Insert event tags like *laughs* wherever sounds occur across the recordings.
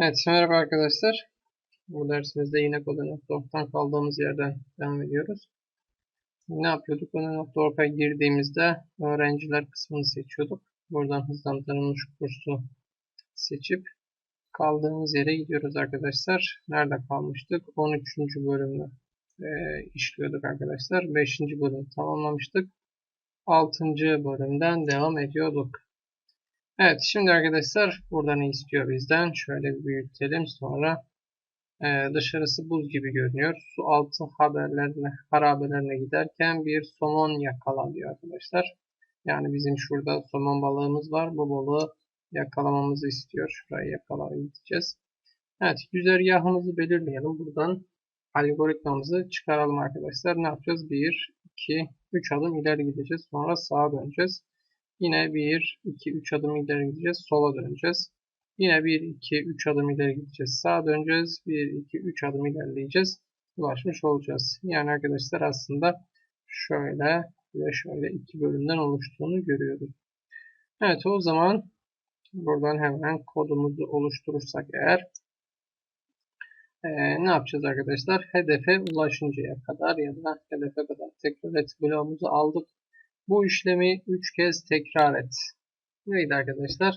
Evet, merhaba arkadaşlar. Bu dersimizde yine Kode.org'dan kaldığımız yerden devam ediyoruz. Ne yapıyorduk? Kode.org'a girdiğimizde öğrenciler kısmını seçiyorduk. Buradan hızlandırılmış kursu seçip kaldığımız yere gidiyoruz arkadaşlar. Nerede kalmıştık? 13. bölümü e, işliyorduk arkadaşlar. 5. bölümü tamamlamıştık. 6. bölümden devam ediyorduk. Evet şimdi arkadaşlar burada ne istiyor bizden? Şöyle büyütelim sonra e, dışarısı buz gibi görünüyor. Su altı haberlerine, harabelerine giderken bir somon yakalanıyor arkadaşlar. Yani bizim şurada somon balığımız var. Bu balığı yakalamamızı istiyor. Şurayı yakalamaya gideceğiz. Evet güzergahımızı belirleyelim. Buradan algoritmamızı çıkaralım arkadaşlar. Ne yapacağız? 1, 2, 3 adım ileri gideceğiz. Sonra sağa döneceğiz. Yine 1, 2, 3 adım ileri gideceğiz. Sola döneceğiz. Yine 1, 2, 3 adım ileri gideceğiz. Sağa döneceğiz. 1, 2, 3 adım ilerleyeceğiz. Ulaşmış olacağız. Yani arkadaşlar aslında şöyle ve şöyle iki bölümden oluştuğunu görüyoruz. Evet o zaman buradan hemen kodumuzu oluşturursak eğer ee, ne yapacağız arkadaşlar? Hedefe ulaşıncaya kadar ya da hedefe kadar tekrar et bloğumuzu aldık. Bu işlemi 3 kez tekrar et. Neydi arkadaşlar?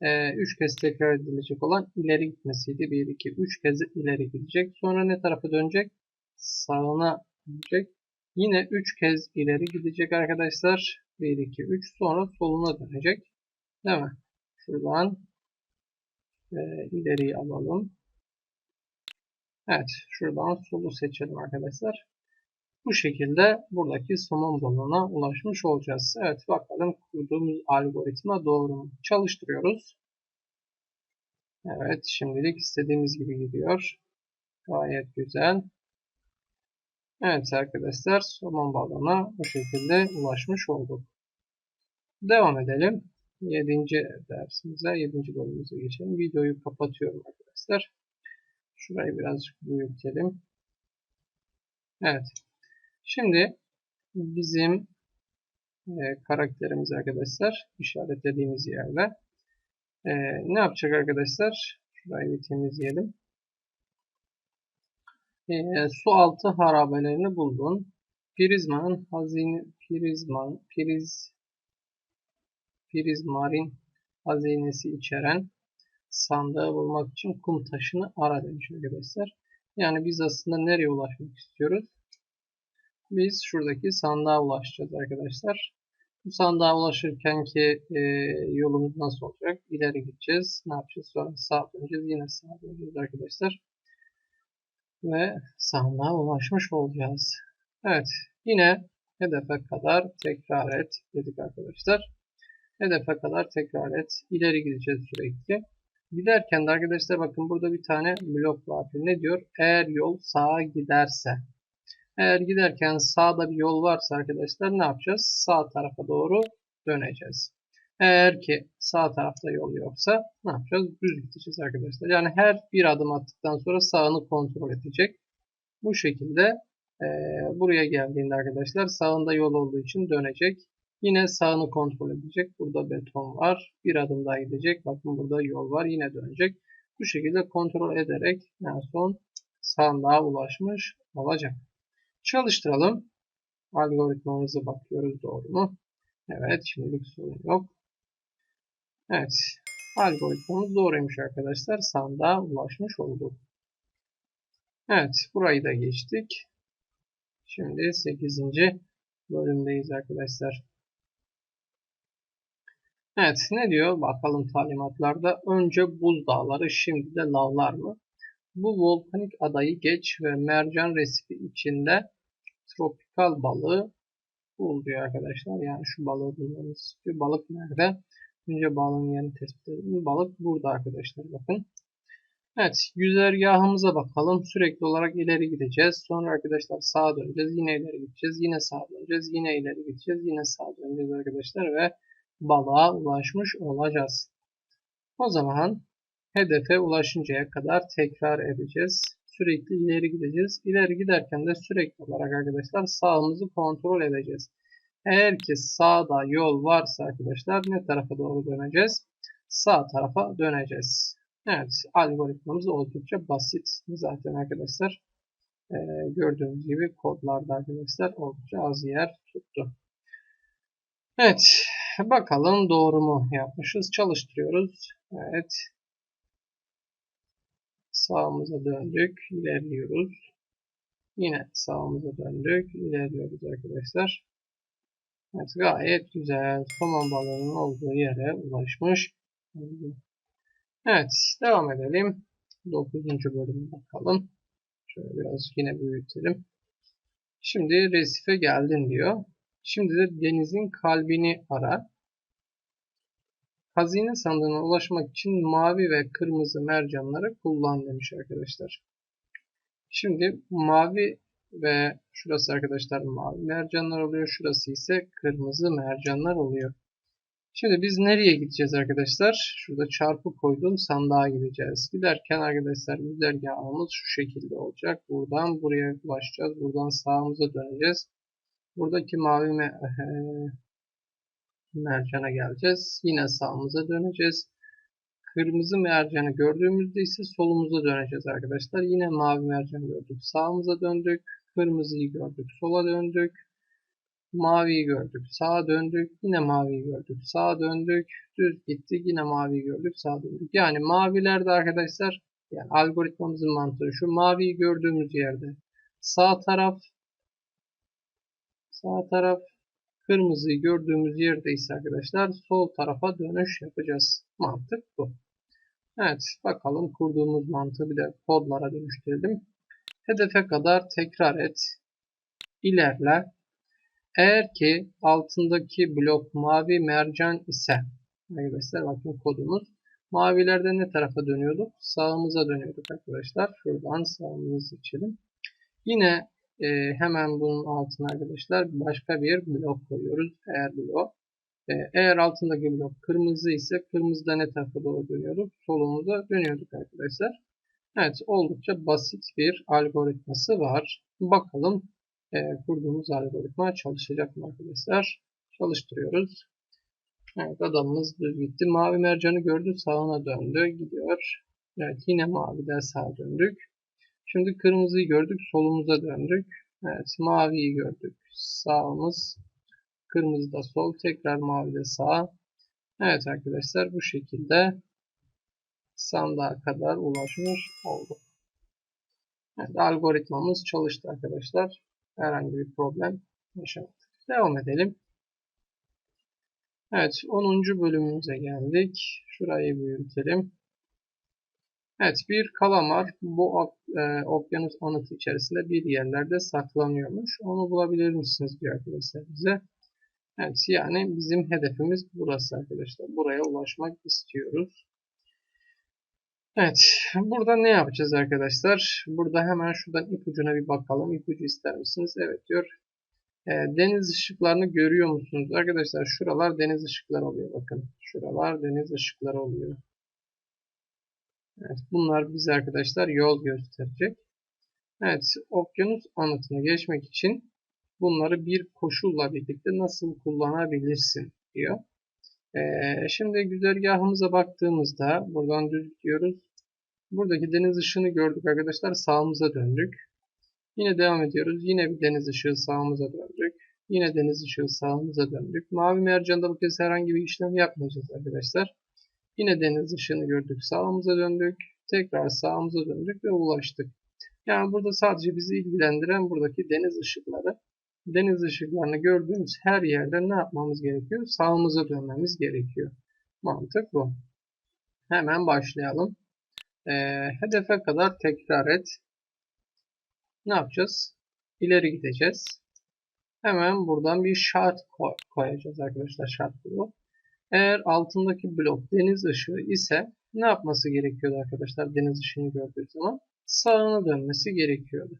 3 ee, kez tekrar edilecek olan ileri gitmesiydi. 1, 2, 3 kez ileri gidecek. Sonra ne tarafa dönecek? Sağına dönecek. Yine 3 kez ileri gidecek arkadaşlar. 1, 2, 3 sonra soluna dönecek. Değil mi? Şuradan e, ileriyi alalım. Evet. Şuradan solu seçelim arkadaşlar. Bu şekilde buradaki somon balığına ulaşmış olacağız. Evet bakalım kurduğumuz algoritma doğru mu? Çalıştırıyoruz. Evet şimdilik istediğimiz gibi gidiyor. Gayet güzel. Evet arkadaşlar somon balığına bu şekilde ulaşmış olduk. Devam edelim. 7. dersimize, 7. bölümümüze geçelim. Videoyu kapatıyorum arkadaşlar. Şurayı birazcık büyütelim. Evet. Şimdi bizim e, karakterimiz arkadaşlar işaretlediğimiz yerde e, ne yapacak arkadaşlar? Şurayı bir temizleyelim. E, su altı harabelerini buldun. Prizmanın hazine prizman priz prizmarin hazinesi içeren sandığı bulmak için kum taşını ara demiş arkadaşlar. Yani biz aslında nereye ulaşmak istiyoruz? Biz şuradaki sandığa ulaşacağız arkadaşlar. Bu sandığa ulaşırken ki e, yolumuz nasıl olacak? İleri gideceğiz. Ne yapacağız? Sonra sağa döneceğiz. Yine sağa döneceğiz arkadaşlar. Ve sandığa ulaşmış olacağız. Evet. Yine hedefe kadar tekrar et dedik arkadaşlar. Hedefe kadar tekrar et. İleri gideceğiz sürekli. Giderken de arkadaşlar bakın burada bir tane blok var. Ne diyor? Eğer yol sağa giderse eğer giderken sağda bir yol varsa arkadaşlar ne yapacağız? Sağ tarafa doğru döneceğiz. Eğer ki sağ tarafta yol yoksa ne yapacağız? Düz gideceğiz arkadaşlar. Yani her bir adım attıktan sonra sağını kontrol edecek. Bu şekilde e, buraya geldiğinde arkadaşlar sağında yol olduğu için dönecek. Yine sağını kontrol edecek. Burada beton var. Bir adım daha gidecek. Bakın burada yol var. Yine dönecek. Bu şekilde kontrol ederek en son sağına ulaşmış olacak. Çalıştıralım. Algoritmamıza bakıyoruz doğru mu? Evet şimdilik sorun yok. Evet. Algoritmamız doğruymuş arkadaşlar. Sandığa ulaşmış olduk. Evet. Burayı da geçtik. Şimdi 8. bölümdeyiz arkadaşlar. Evet ne diyor bakalım talimatlarda. Önce buz dağları şimdi de lavlar mı? Bu volkanik adayı geç ve mercan resifi içinde tropikal balığı bul diyor arkadaşlar. Yani şu balığı bulmamız istiyor. Balık nerede? Önce balığın yerini tespit edelim. Balık burada arkadaşlar bakın. Evet güzergahımıza bakalım. Sürekli olarak ileri gideceğiz. Sonra arkadaşlar sağa döneceğiz. Yine ileri gideceğiz. Yine sağa döneceğiz. Yine ileri gideceğiz. Yine sağa döneceğiz arkadaşlar ve balığa ulaşmış olacağız. O zaman hedefe ulaşıncaya kadar tekrar edeceğiz. Sürekli ileri gideceğiz. İleri giderken de sürekli olarak arkadaşlar sağımızı kontrol edeceğiz. Eğer ki sağda yol varsa arkadaşlar ne tarafa doğru döneceğiz? Sağ tarafa döneceğiz. Evet, algoritmamız oldukça basit. Zaten arkadaşlar e, gördüğünüz gibi kodlarda arkadaşlar oldukça az yer tuttu. Evet, bakalım doğru mu yapmışız. Çalıştırıyoruz. Evet. Sağımıza döndük, ilerliyoruz. Yine sağımıza döndük, ilerliyoruz arkadaşlar. Evet, gayet güzel. Somon balığının olduğu yere ulaşmış. Evet, devam edelim. 9. bölüme bakalım. Şöyle biraz yine büyütelim. Şimdi resife geldin diyor. Şimdi de denizin kalbini ara. Hazine sandığına ulaşmak için mavi ve kırmızı mercanları kullan demiş arkadaşlar. Şimdi mavi ve şurası arkadaşlar mavi mercanlar oluyor. Şurası ise kırmızı mercanlar oluyor. Şimdi biz nereye gideceğiz arkadaşlar? Şurada çarpı koyduğum sandığa gideceğiz. Giderken arkadaşlar güzergahımız şu şekilde olacak. Buradan buraya ulaşacağız. Buradan sağımıza döneceğiz. Buradaki mavi me *laughs* mercana geleceğiz. Yine sağımıza döneceğiz. Kırmızı mercanı gördüğümüzde ise solumuza döneceğiz arkadaşlar. Yine mavi mercanı gördük. Sağımıza döndük. Kırmızıyı gördük. Sola döndük. Maviyi gördük. Sağa döndük. Yine maviyi gördük. Sağa döndük. Düz gittik. Yine maviyi gördük. Sağa döndük. Yani mavilerde arkadaşlar yani algoritmamızın mantığı şu. Maviyi gördüğümüz yerde sağ taraf sağ taraf kırmızıyı gördüğümüz yerde ise arkadaşlar sol tarafa dönüş yapacağız. Mantık bu. Evet bakalım kurduğumuz mantığı bir de kodlara dönüştürelim. Hedefe kadar tekrar et. İlerle. Eğer ki altındaki blok mavi mercan ise arkadaşlar bakın kodumuz mavilerde ne tarafa dönüyorduk? Sağımıza dönüyorduk arkadaşlar. Şuradan sağımızı seçelim. Yine e, hemen bunun altına arkadaşlar başka bir blok koyuyoruz. Eğer blok. E, eğer altındaki blok kırmızı ise kırmızıda ne tarafa doğru dönüyorduk? Solumuza dönüyorduk arkadaşlar. Evet oldukça basit bir algoritması var. Bakalım e, kurduğumuz algoritma çalışacak mı arkadaşlar? Çalıştırıyoruz. Evet adamımız düz gitti. Mavi mercanı gördü sağına döndü. Gidiyor. Evet yine maviden sağa döndük. Şimdi kırmızıyı gördük solumuza döndük. Evet maviyi gördük. Sağımız. Kırmızı da sol. Tekrar mavi de sağ. Evet arkadaşlar bu şekilde sandığa kadar ulaşmış olduk. Evet, algoritmamız çalıştı arkadaşlar. Herhangi bir problem yaşamadık. Devam edelim. Evet 10. bölümümüze geldik. Şurayı büyütelim. Evet bir kalamar bu e, okyanus anıtı içerisinde bir yerlerde saklanıyormuş. Onu bulabilir misiniz diyor arkadaşlar bize. Evet yani bizim hedefimiz burası arkadaşlar. Buraya ulaşmak istiyoruz. Evet. Burada ne yapacağız arkadaşlar? Burada hemen şuradan ipucuna bir bakalım. İpucu ister misiniz? Evet diyor. E, deniz ışıklarını görüyor musunuz? Arkadaşlar şuralar deniz ışıkları oluyor. Bakın. Şuralar deniz ışıkları oluyor. Evet. Bunlar bize arkadaşlar yol gösterecek. Evet. Okyanus anıtını geçmek için bunları bir koşulla birlikte nasıl kullanabilirsin diyor. Ee, şimdi güzergahımıza baktığımızda buradan düz gidiyoruz. Buradaki deniz ışığını gördük arkadaşlar. Sağımıza döndük. Yine devam ediyoruz. Yine bir deniz ışığı sağımıza döndük. Yine deniz ışığı sağımıza döndük. Mavi mercanda bu kez herhangi bir işlem yapmayacağız arkadaşlar. Yine deniz ışığını gördük. Sağımıza döndük. Tekrar sağımıza döndük ve ulaştık. Yani burada sadece bizi ilgilendiren buradaki deniz ışıkları. Deniz ışıklarını gördüğümüz her yerde ne yapmamız gerekiyor? Sağımıza dönmemiz gerekiyor. Mantık bu. Hemen başlayalım. E, hedefe kadar tekrar et. Ne yapacağız? İleri gideceğiz. Hemen buradan bir şart koyacağız arkadaşlar şart bu. Eğer altındaki blok deniz ışığı ise ne yapması gerekiyordu arkadaşlar deniz ışığını gördüğü zaman? Sağına dönmesi gerekiyordu.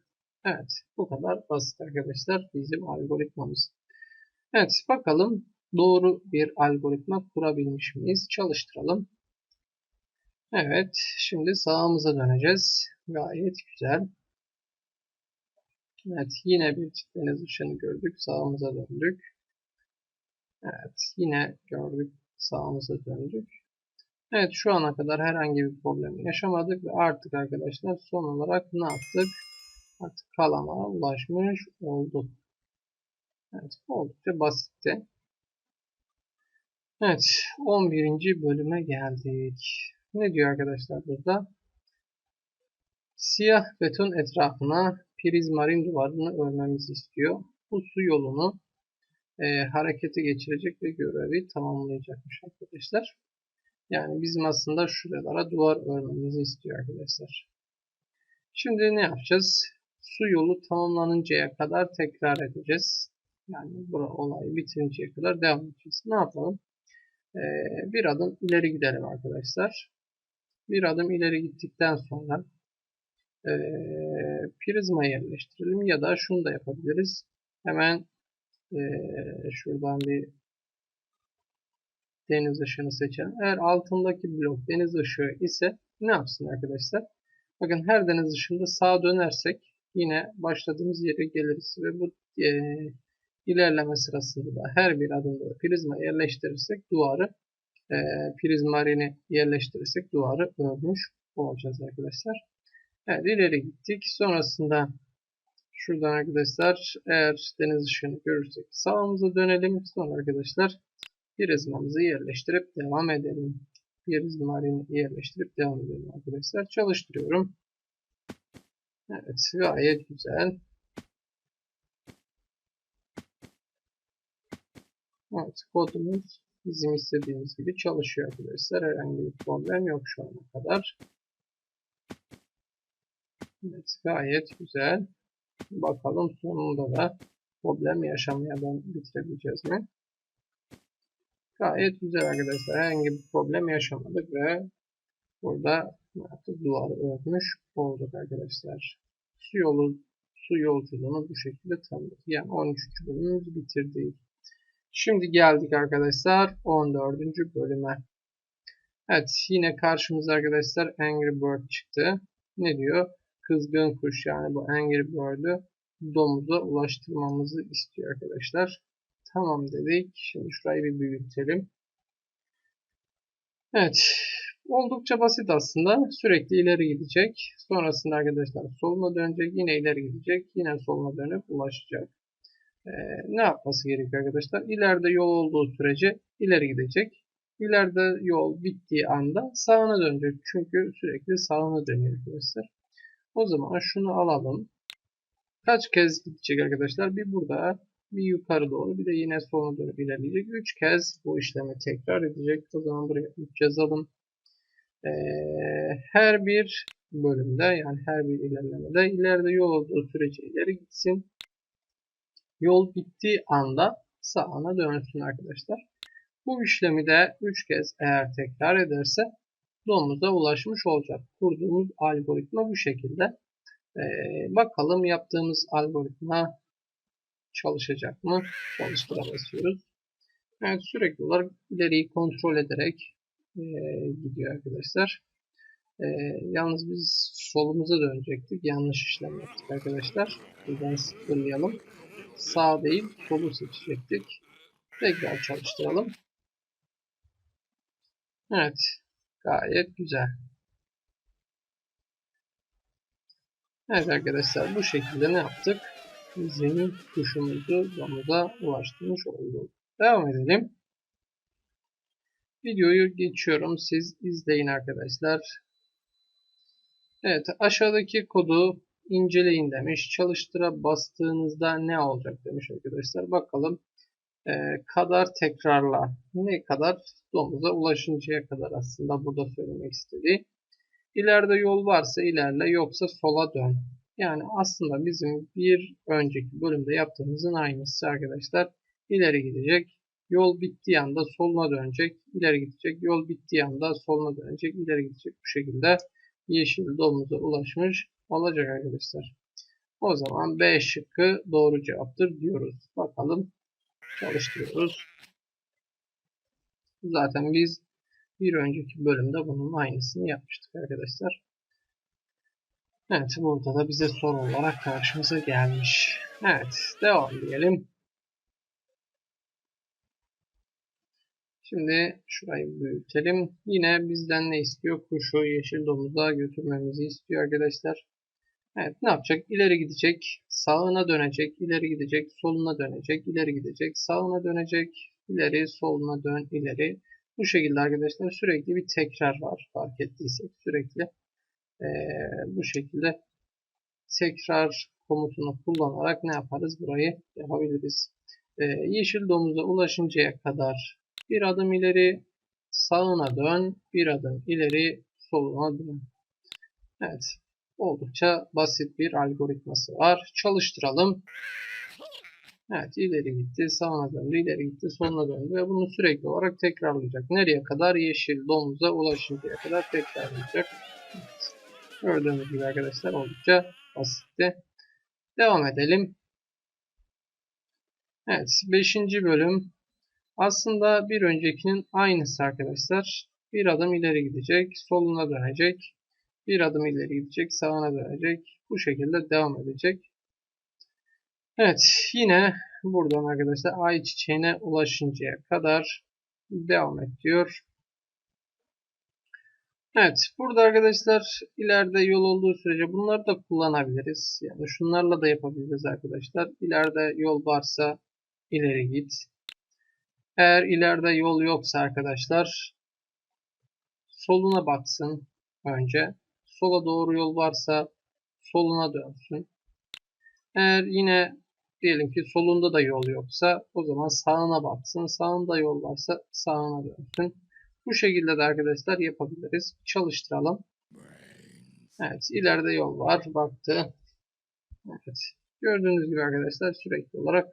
Evet bu kadar basit arkadaşlar bizim algoritmamız. Evet bakalım doğru bir algoritma kurabilmiş miyiz? Çalıştıralım. Evet şimdi sağımıza döneceğiz. Gayet güzel. Evet yine bir deniz ışığını gördük. Sağımıza döndük. Evet yine gördük. Sağımıza döndük. Evet şu ana kadar herhangi bir problem yaşamadık ve artık arkadaşlar son olarak ne yaptık? Artık kalama ulaşmış olduk. Evet oldukça basitti. Evet 11. bölüme geldik. Ne diyor arkadaşlar burada? Siyah beton etrafına prizmarin duvarını örmemizi istiyor. Bu su yolunu e, harekete geçirecek ve görevi tamamlayacakmış arkadaşlar. Yani bizim aslında şuralara duvar örmemizi istiyor arkadaşlar. Şimdi ne yapacağız? Su yolu tamamlanıncaya kadar tekrar edeceğiz. Yani bu olayı bitirinceye kadar devam edeceğiz. Ne yapalım? Ee, bir adım ileri gidelim arkadaşlar. Bir adım ileri gittikten sonra e, prizma yerleştirelim ya da şunu da yapabiliriz. Hemen şuradan bir deniz ışığını seçelim. Eğer altındaki blok deniz ışığı ise ne yapsın arkadaşlar? Bakın her deniz ışığında sağa dönersek yine başladığımız yere geliriz ve bu e, ilerleme sırasında da her bir adımda prizma yerleştirirsek duvarı e, prizmarini yerleştirirsek duvarı örmüş olacağız arkadaşlar. Evet ileri gittik. Sonrasında şuradan arkadaşlar eğer deniz ışığını görürsek sağımıza dönelim. Sonra arkadaşlar prizmamızı yerleştirip devam edelim. Prizmarini yerleştirip devam edelim arkadaşlar. Çalıştırıyorum. Evet gayet güzel. Evet kodumuz bizim istediğimiz gibi çalışıyor arkadaşlar. Herhangi bir problem yok şu ana kadar. Evet gayet güzel. Bakalım sonunda da problem yaşamadan bitirebileceğiz mi? Gayet güzel arkadaşlar. Herhangi bir problem yaşamadık ve burada artık duvarı örmüş olduk arkadaşlar. Su yolu su yolculuğunu bu şekilde tanıdık. Yani 13. bölümümüzü bitirdik. Şimdi geldik arkadaşlar 14. bölüme. Evet yine karşımıza arkadaşlar Angry Bird çıktı. Ne diyor? Kızgın kuş yani bu Angry Bird'ü domuza ulaştırmamızı istiyor arkadaşlar. Tamam dedik. Şimdi şurayı bir büyütelim. Evet. Oldukça basit aslında. Sürekli ileri gidecek. Sonrasında arkadaşlar soluna dönecek. Yine ileri gidecek. Yine soluna dönüp ulaşacak. Ee, ne yapması gerekiyor arkadaşlar? İleride yol olduğu sürece ileri gidecek. İleride yol bittiği anda sağına dönecek. Çünkü sürekli sağına dönüyor arkadaşlar. O zaman şunu alalım. Kaç kez gidecek arkadaşlar? Bir burada, bir yukarı doğru, bir de yine sola doğru ilerleyecek. 3 kez bu işlemi tekrar edecek. O zaman buraya 3 yazalım. Ee, her bir bölümde yani her bir ilerlemede ileride yol olduğu sürece ileri gitsin. Yol bittiği anda sağına dönsün arkadaşlar. Bu işlemi de 3 kez eğer tekrar ederse domuza ulaşmış olacak. Kurduğumuz algoritma bu şekilde. Ee, bakalım yaptığımız algoritma çalışacak mı? Çalıştıra basıyoruz. Evet sürekli olarak ileriyi kontrol ederek e, gidiyor arkadaşlar. E, yalnız biz solumuza dönecektik. Yanlış işlem yaptık arkadaşlar. Buradan sıfırlayalım. Sağ değil solu seçecektik. Tekrar çalıştıralım. Evet. Gayet güzel. Evet arkadaşlar bu şekilde ne yaptık? Bizim kuşumuzu domuza ulaştırmış olduk. Devam edelim. Videoyu geçiyorum. Siz izleyin arkadaşlar. Evet aşağıdaki kodu inceleyin demiş. Çalıştıra bastığınızda ne olacak demiş arkadaşlar. Bakalım. Ee, kadar tekrarla. Ne kadar? Domuza ulaşıncaya kadar aslında burada söylemek istediği. İleride yol varsa ilerle yoksa sola dön. Yani aslında bizim bir önceki bölümde yaptığımızın aynısı arkadaşlar. İleri gidecek. Yol bittiği anda soluna dönecek. ileri gidecek. Yol bittiği anda soluna dönecek. ileri gidecek. Bu şekilde yeşil domuza ulaşmış olacak arkadaşlar. O zaman B şıkkı doğru cevaptır diyoruz. Bakalım çalıştırıyoruz. Zaten biz bir önceki bölümde bunun aynısını yapmıştık arkadaşlar. Evet burada da bize soru olarak karşımıza gelmiş. Evet devam diyelim. Şimdi şurayı büyütelim. Yine bizden ne istiyor? Kuşu yeşil domuza götürmemizi istiyor arkadaşlar. Evet ne yapacak? İleri gidecek, sağına dönecek, ileri gidecek, soluna dönecek, ileri gidecek, sağına dönecek, ileri, soluna dön, ileri. Bu şekilde arkadaşlar sürekli bir tekrar var fark ettiysek sürekli ee, bu şekilde tekrar komutunu kullanarak ne yaparız? Burayı yapabiliriz. Ee, yeşil domuza ulaşıncaya kadar bir adım ileri sağına dön, bir adım ileri soluna dön. Evet. Oldukça basit bir algoritması var. Çalıştıralım. Evet ileri gitti, sağına döndü, ileri gitti, soluna döndü ve bunu sürekli olarak tekrarlayacak. Nereye kadar? Yeşil domuza ulaşıncaya kadar tekrarlayacak. Gördüğünüz gibi arkadaşlar oldukça basitti. Devam edelim. Evet 5. bölüm aslında bir öncekinin aynısı arkadaşlar. Bir adım ileri gidecek, soluna dönecek. Bir adım ileri gidecek, sağına dönecek. Bu şekilde devam edecek. Evet, yine buradan arkadaşlar ay çiçeğine ulaşıncaya kadar devam et diyor. Evet, burada arkadaşlar ileride yol olduğu sürece bunları da kullanabiliriz. Yani şunlarla da yapabiliriz arkadaşlar. İleride yol varsa ileri git. Eğer ileride yol yoksa arkadaşlar soluna baksın önce. Sola doğru yol varsa soluna dönsün. Eğer yine diyelim ki solunda da yol yoksa o zaman sağına baksın. Sağında yol varsa sağına dönsün. Bu şekilde de arkadaşlar yapabiliriz. Çalıştıralım. Evet ileride yol var. Baktı. Evet. Gördüğünüz gibi arkadaşlar sürekli olarak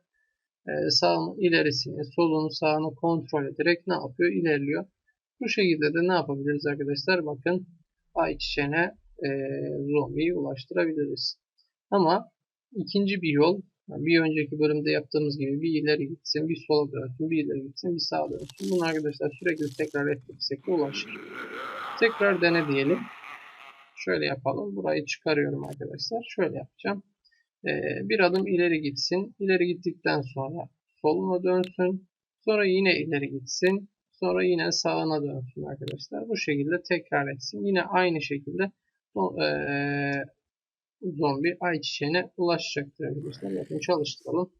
e, sağın ilerisini, solunu, sağını kontrol ederek ne yapıyor? İlerliyor. Bu şekilde de ne yapabiliriz arkadaşlar? Bakın ayçiçeğine e, zombiyi ulaştırabiliriz. Ama ikinci bir yol bir önceki bölümde yaptığımız gibi bir ileri gitsin, bir sola dönsün, bir ileri gitsin, bir sağa dönsün. Bunu arkadaşlar sürekli tekrar ettirsek de ulaşır. Tekrar dene diyelim. Şöyle yapalım. Burayı çıkarıyorum arkadaşlar. Şöyle yapacağım. Ee, bir adım ileri gitsin. İleri gittikten sonra soluna dönsün. Sonra yine ileri gitsin. Sonra yine sağına dönsün arkadaşlar. Bu şekilde tekrar etsin. Yine aynı şekilde ee, zombi ayçiçeğine ulaşacaktır arkadaşlar. Bakın çalıştıralım.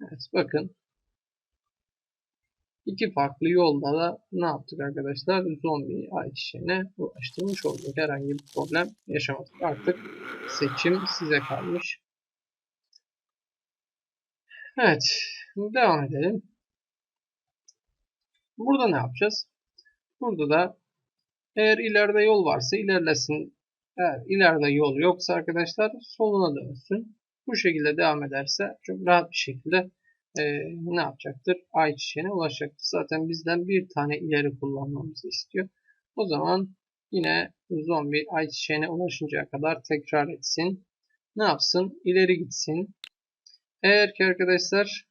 Evet bakın. İki farklı yolda da ne yaptık arkadaşlar? Zombi ayçiçeğine ulaştırmış olduk. Herhangi bir problem yaşamadık. Artık seçim size kalmış. Evet. Devam edelim. Burada ne yapacağız? Burada da eğer ileride yol varsa ilerlesin eğer ileride yol yoksa arkadaşlar soluna dönsün. Bu şekilde devam ederse çok rahat bir şekilde e, ne yapacaktır? Ay çiçeğine ulaşacaktır. Zaten bizden bir tane ileri kullanmamızı istiyor. O zaman yine zombi ay çiçeğine ulaşıncaya kadar tekrar etsin. Ne yapsın? İleri gitsin. Eğer ki arkadaşlar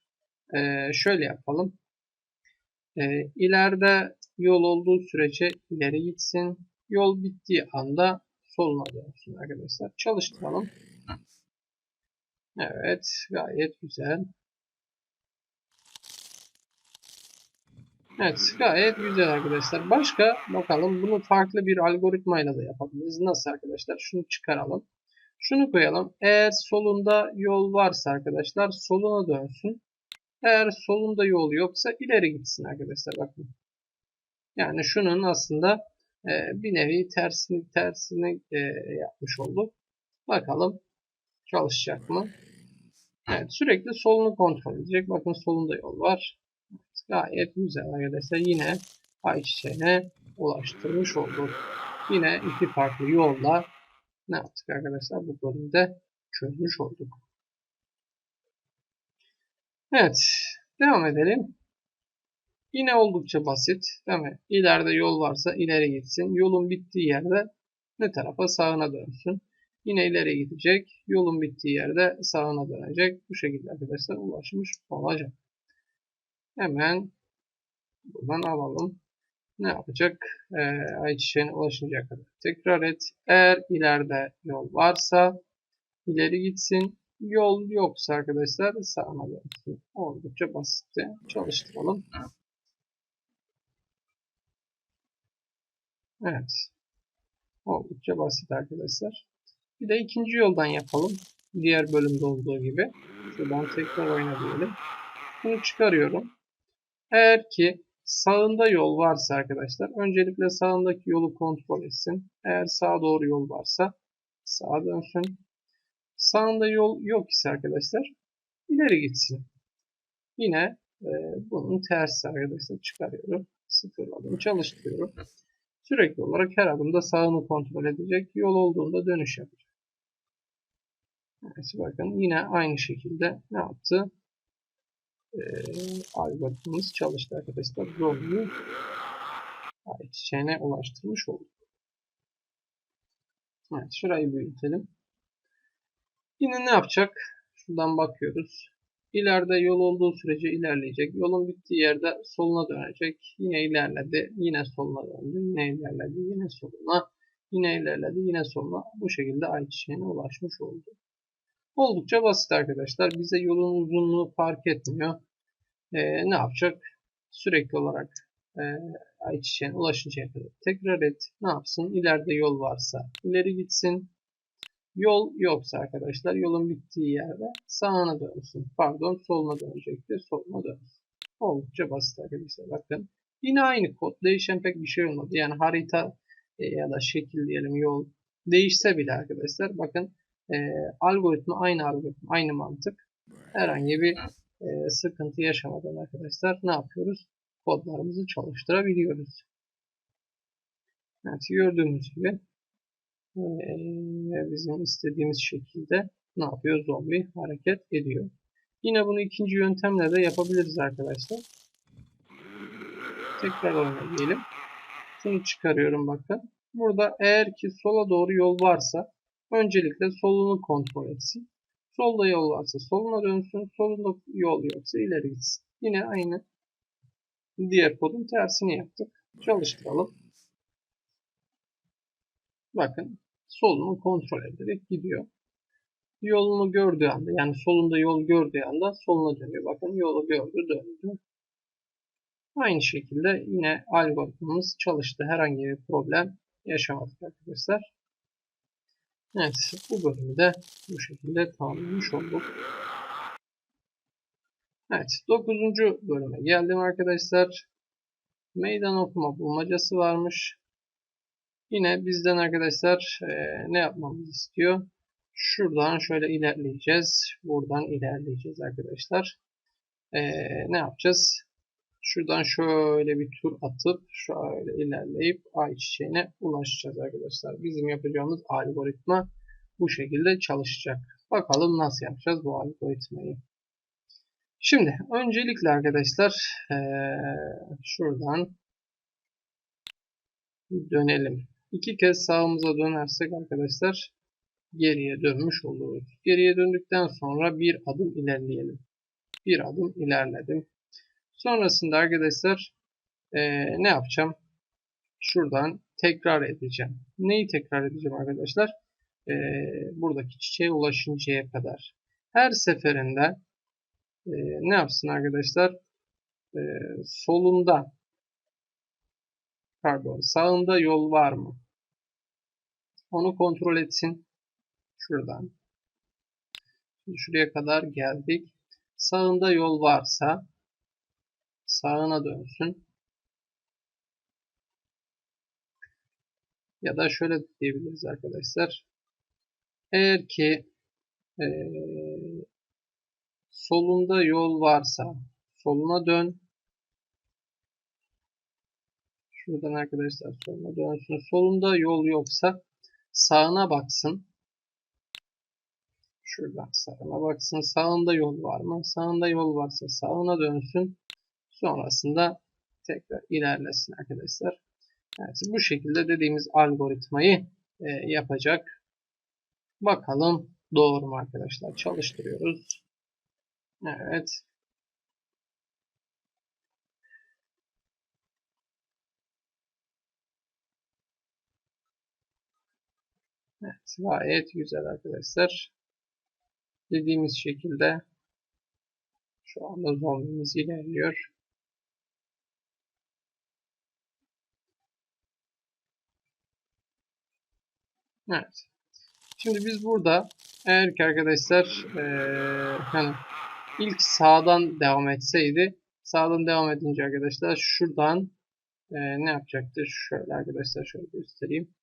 e, şöyle yapalım. E, ileride yol olduğu sürece ileri gitsin. Yol bittiği anda soluna dönsün arkadaşlar. Çalıştıralım. Evet. Gayet güzel. Evet. Gayet güzel arkadaşlar. Başka bakalım bunu farklı bir algoritmayla da yapabiliriz. Nasıl arkadaşlar? Şunu çıkaralım. Şunu koyalım. Eğer solunda yol varsa arkadaşlar soluna dönsün. Eğer solunda yol yoksa ileri gitsin arkadaşlar. Bakın. Yani şunun aslında e, bir nevi tersini tersini e, yapmış olduk. Bakalım çalışacak mı? Evet sürekli solunu kontrol edecek. Bakın solunda yol var. Gayet güzel arkadaşlar. Yine ayçiçeğine ulaştırmış olduk. Yine iki farklı yolla ne yaptık arkadaşlar? Bu bölümde çözmüş olduk. Evet. Devam edelim. Yine oldukça basit. Değil mi? İleride yol varsa ileri gitsin. Yolun bittiği yerde ne tarafa? Sağına dönsün. Yine ileri gidecek. Yolun bittiği yerde sağına dönecek. Bu şekilde arkadaşlar ulaşmış olacak. Hemen buradan alalım. Ne yapacak? Ee, ayçiçeğine ulaşıncaya kadar. Tekrar et. Eğer ileride yol varsa ileri gitsin. Yol yoksa arkadaşlar sağına dönsün. Oldukça basitti. Çalıştıralım. Evet. Oldukça basit arkadaşlar. Bir de ikinci yoldan yapalım. Diğer bölümde olduğu gibi. Şuradan tekrar oyna. Bunu çıkarıyorum. Eğer ki sağında yol varsa arkadaşlar öncelikle sağındaki yolu kontrol etsin. Eğer sağa doğru yol varsa sağa dönsün. Sağında yol yok ise arkadaşlar ileri gitsin. Yine e, bunun tersi arkadaşlar çıkarıyorum. Sıfırladım. Çalıştırıyorum. Sürekli olarak her adımda sağını kontrol edecek. Yol olduğunda dönüş yapacak. Evet, bakın yine aynı şekilde ne yaptı? Ee, algoritmamız çalıştı arkadaşlar. Zombiyi ayçiçeğine ulaştırmış olduk. Evet, şurayı büyütelim. Yine ne yapacak? Şuradan bakıyoruz. İleride yol olduğu sürece ilerleyecek. Yolun bittiği yerde soluna dönecek. Yine ilerledi. Yine soluna döndü. Yine ilerledi. Yine soluna. Yine ilerledi. Yine soluna. Bu şekilde ayçiçeğine ulaşmış oldu. Oldukça basit arkadaşlar. Bize yolun uzunluğu fark etmiyor. Ee, ne yapacak? Sürekli olarak e, ayçiçeğine ulaşıncaya kadar tekrar et. Ne yapsın? İleride yol varsa ileri gitsin. Yol yoksa arkadaşlar yolun bittiği yerde sağına dönsün. Pardon soluna dönecektir. Soluna dönsün. Oldukça basit arkadaşlar. Bakın. Yine aynı kod. Değişen pek bir şey olmadı. Yani harita e, ya da şekil diyelim yol değişse bile arkadaşlar bakın e, algoritma aynı algoritma aynı mantık. Herhangi bir e, sıkıntı yaşamadan arkadaşlar ne yapıyoruz? Kodlarımızı çalıştırabiliyoruz. Evet gördüğümüz gibi ve bizim istediğimiz şekilde ne yapıyor? Zombi hareket ediyor. Yine bunu ikinci yöntemle de yapabiliriz arkadaşlar. Tekrar oyna diyelim. Şunu çıkarıyorum bakın. Burada eğer ki sola doğru yol varsa öncelikle solunu kontrol etsin. Solda yol varsa soluna dönsün. Solunda yol yoksa ileri gitsin. Yine aynı diğer kodun tersini yaptık. Çalıştıralım. Bakın solunu kontrol ederek gidiyor. Yolunu gördüğü anda yani solunda yol gördüğü anda soluna dönüyor. Bakın yolu gördü döndü. Aynı şekilde yine algoritmamız çalıştı. Herhangi bir problem yaşamadık arkadaşlar. Evet bu bölümü de bu şekilde tamamlamış olduk. Evet 9. bölüme geldim arkadaşlar. Meydan okuma bulmacası varmış. Yine bizden arkadaşlar e, ne yapmamız istiyor? Şuradan şöyle ilerleyeceğiz. Buradan ilerleyeceğiz arkadaşlar. E, ne yapacağız? Şuradan şöyle bir tur atıp şöyle ilerleyip ayçiçeğine ulaşacağız arkadaşlar. Bizim yapacağımız algoritma bu şekilde çalışacak. Bakalım nasıl yapacağız bu algoritmayı. Şimdi öncelikle arkadaşlar ee, şuradan dönelim. İki kez sağımıza dönersek arkadaşlar geriye dönmüş oluruz. Geriye döndükten sonra bir adım ilerleyelim. Bir adım ilerledim. Sonrasında arkadaşlar e, ne yapacağım? Şuradan tekrar edeceğim. Neyi tekrar edeceğim arkadaşlar? E, buradaki çiçeğe ulaşıncaya kadar. Her seferinde e, ne yapsın arkadaşlar? E, solunda pardon sağında yol var mı? Onu kontrol etsin. Şuradan. Şimdi şuraya kadar geldik. Sağında yol varsa sağına dönsün. Ya da şöyle diyebiliriz arkadaşlar. Eğer ki e, solunda yol varsa soluna dön. Şuradan arkadaşlar soluna dönsün. Solunda yol yoksa sağına baksın. Şuradan sağına baksın. Sağında yol var mı? Sağında yol varsa sağına dönsün. Sonrasında tekrar ilerlesin arkadaşlar. Evet, bu şekilde dediğimiz algoritmayı e, yapacak. Bakalım doğru mu arkadaşlar? Çalıştırıyoruz. Evet. Evet, gayet güzel arkadaşlar. Dediğimiz şekilde şu anda zombimiz ilerliyor. Evet. Şimdi biz burada eğer ki arkadaşlar eee hani ilk sağdan devam etseydi sağdan devam edince arkadaşlar şuradan eee, ne yapacaktı? Şöyle arkadaşlar şöyle göstereyim.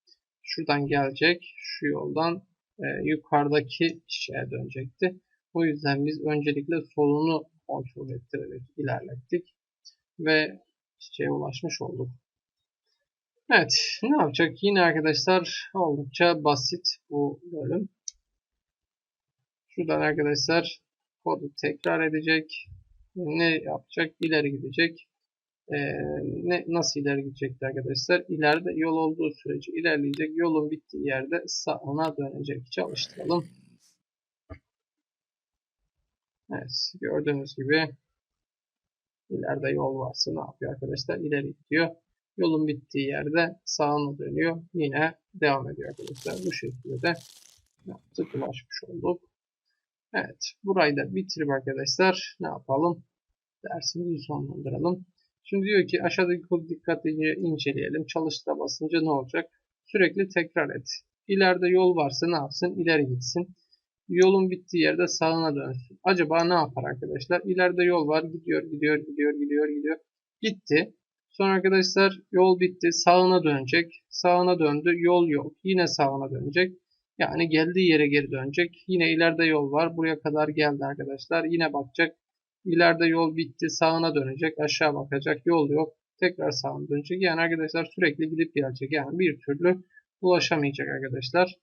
Şuradan gelecek. Şu yoldan eee, yukarıdaki şeye dönecekti. O yüzden biz öncelikle solunu kontrol ettirerek ilerlettik. Ve çiçeğe ulaşmış olduk. Evet, ne yapacak? Yine arkadaşlar oldukça basit bu bölüm. Şuradan arkadaşlar kodu tekrar edecek. Ne yapacak? İleri gidecek. Ee, ne nasıl ileri gidecekti arkadaşlar? İleride yol olduğu sürece ilerleyecek. Yolun bittiği yerde sağına dönecek. Çalıştıralım. Evet, gördüğünüz gibi ileride yol varsa ne yapıyor arkadaşlar? İleri gidiyor. Yolun bittiği yerde sağına dönüyor. Yine devam ediyor arkadaşlar. Bu şekilde de yaptık. Ulaşmış olduk. Evet. Burayı da bitirip arkadaşlar ne yapalım? Dersimizi sonlandıralım. Şimdi diyor ki aşağıdaki kodu dikkatlice inceleyelim. Çalıştıra basınca ne olacak? Sürekli tekrar et. İleride yol varsa ne yapsın? İleri gitsin. Yolun bittiği yerde sağına dönsün. Acaba ne yapar arkadaşlar? İleride yol var. Gidiyor, gidiyor, gidiyor, gidiyor, gidiyor. Gitti. Sonra arkadaşlar yol bitti. Sağına dönecek. Sağına döndü. Yol yok. Yine sağına dönecek. Yani geldiği yere geri dönecek. Yine ileride yol var. Buraya kadar geldi arkadaşlar. Yine bakacak. İleride yol bitti. Sağına dönecek. Aşağı bakacak. Yol yok. Tekrar sağına dönecek. Yani arkadaşlar sürekli gidip gelecek. Yani bir türlü ulaşamayacak arkadaşlar.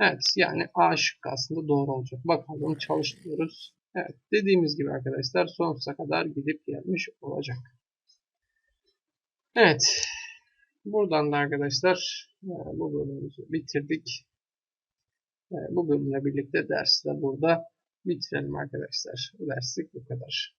Evet yani A şıkkı aslında doğru olacak. Bakalım çalıştırıyoruz. Evet dediğimiz gibi arkadaşlar sonsuza kadar gidip gelmiş olacak. Evet. Buradan da arkadaşlar e, bu bölümümüzü bitirdik. E, Bu bölümle birlikte dersi de burada bitirelim arkadaşlar. Bu derslik bu kadar.